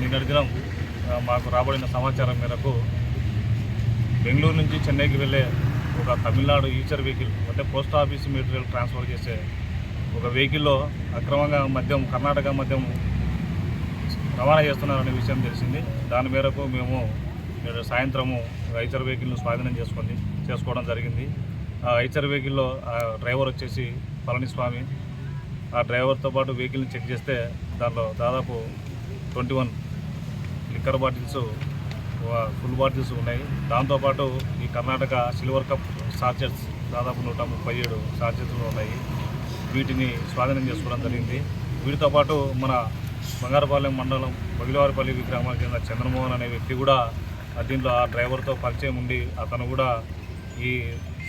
నిన్నటి దినం మాకు రాబడిన సమాచారం మేరకు బెంగళూరు నుంచి చెన్నైకి వెళ్ళే ఒక తమిళనాడు ఈచర్ వెహికల్ అంటే పోస్ట్ ఆఫీస్ మెటీరియల్ ట్రాన్స్ఫర్ చేసే ఒక వెహికల్లో అక్రమంగా మద్యం కర్ణాటక మద్యం రవాణా చేస్తున్నారనే విషయం తెలిసింది. దాని మేరకు మేము నేడు సాయంత్రము ఐచర్ వెహికల్ను స్వాధీనం చేసుకుంది చేసుకోవడం జరిగింది. ఆ ఐచర్ వెహికల్లో ఆ డ్రైవర్ వచ్చేసి పళనిస్వామి. ఆ డ్రైవర్తో పాటు వెహికల్ని చెక్ చేస్తే దానిలో దాదాపు twenty one liquor bottles full bottles ఉన్నాయి. దాంతోపాటు ఈ కర్ణాటక సిల్వర్ కప్ సార్చెస్ దాదాపు నూట ముప్పై ఏడు సార్చెస్లు ఉన్నాయి. వీటిని స్వాధీనం చేసుకోవడం జరిగింది. వీటితో పాటు మన బంగారపాలెం మండలం బగిలవారిపల్లి గ్రామానికి చెందిన చంద్రమోహన్ అనే వ్యక్తి కూడా దీంట్లో ఆ డ్రైవర్తో పరిచయం ఉండి అతను కూడా ఈ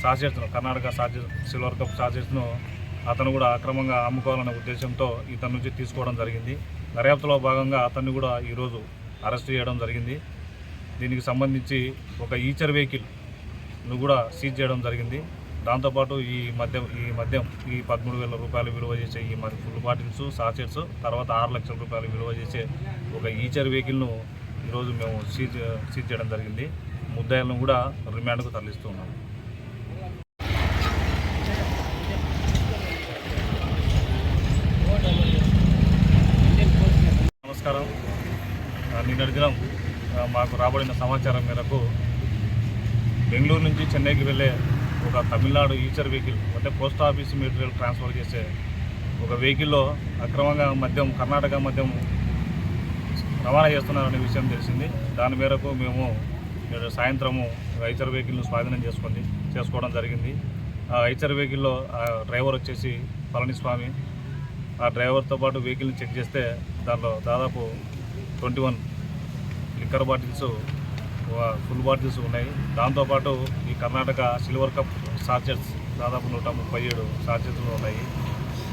సాసెట్స్ను కర్ణాటక సాసెస్ సిల్వర్ కప్ సాసెట్స్ను అతను కూడా అక్రమంగా అమ్ముకోవాలనే ఉద్దేశంతో ఇతని నుంచి తీసుకోవడం జరిగింది. దర్యాప్తులో భాగంగా అతన్ని కూడా ఈరోజు అరెస్ట్ చేయడం జరిగింది. దీనికి సంబంధించి ఒక ఈచర్ వెహికల్ను కూడా సీజ్ చేయడం జరిగింది. దాంతోపాటు ఈ మద్యం ఈ మద్యం ఈ పదమూడు వేల రూపాయలు విలువ చేసే ఈ మరి ఫుల్ బాటిల్స్ సాచెట్స్ తర్వాత ఆరు లక్షల రూపాయలు విలువ చేసే ఒక ఈచర్ వెహికల్ను ఈరోజు మేము సీజ్ సీజ్ చేయడం జరిగింది. ముద్దాయిలను కూడా రిమాండ్కు తరలిస్తూ నమస్కారం. నిన్నటి దినం మాకు రాబడిన సమాచారం మేరకు బెంగళూరు నుంచి చెన్నైకి వెళ్ళే ఒక తమిళనాడు ఈచర్ వెహికల్ అంటే పోస్ట్ ఆఫీస్ మెటీరియల్ ట్రాన్స్ఫర్ చేసే ఒక వెహికల్లో అక్రమంగా మద్యం కర్ణాటక మద్యం రవాణా చేస్తున్నారనే విషయం తెలిసింది. దాని మేరకు మేము నేడు సాయంత్రము ఐచర్ వెహికల్ను స్వాధీనం చేసుకుంది చేసుకోవడం జరిగింది. ఆ ఐచర్ వెహికల్లో ఆ డ్రైవర్ వచ్చేసి పళనిస్వామి. ఆ డ్రైవర్తో పాటు వెహికల్ని చెక్ చేస్తే దానిలో దాదాపు twenty one liquor bottles full bottles ఉన్నాయి. దాంతోపాటు ఈ కర్ణాటక సిల్వర్ కప్ సార్చెస్ దాదాపు నూట ముప్పై ఏడు సార్చెస్లు ఉన్నాయి.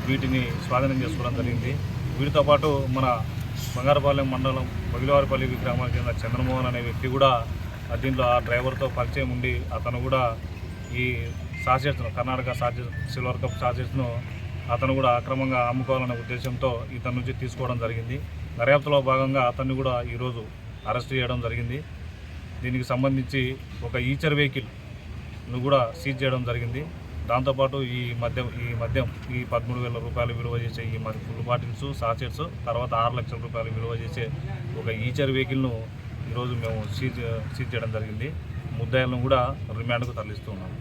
వీటిని స్వాధీనం చేసుకోవడం జరిగింది. వీటితో పాటు మన బంగారపాలెం మండలం బగిలవారిపల్లి గ్రామానికి చెందిన చంద్రమోహన్ అనే వ్యక్తి కూడా దీంట్లో ఆ డ్రైవర్తో పరిచయం ఉండి అతను కూడా ఈ సాచెట్స్ను కర్ణాటక సాచెస్ సిల్వర్ కప్ సాచెట్స్ను అతను కూడా అక్రమంగా అమ్ముకోవాలనే ఉద్దేశంతో ఇతని నుంచి తీసుకోవడం జరిగింది. దర్యాప్తులో భాగంగా అతన్ని కూడా ఈరోజు అరెస్ట్ చేయడం జరిగింది. దీనికి సంబంధించి ఒక ఈచర్ వెహికల్ను కూడా సీజ్ చేయడం జరిగింది. దాంతోపాటు ఈ మద్యం ఈ మద్యం ఈ పదమూడు వేల రూపాయలు విలువ చేసే ఈ మరి ఫుల్ బాటిల్స్ సాచెట్స్ తర్వాత ఆరు లక్షల రూపాయలు విలువ చేసే ఒక ఈచర్ వెహికల్ను ఈరోజు మేము సీజ్ సీజ్ చేయడం జరిగింది. ముద్దాయిలను కూడా రిమాండ్కు తరలిస్తున్నాము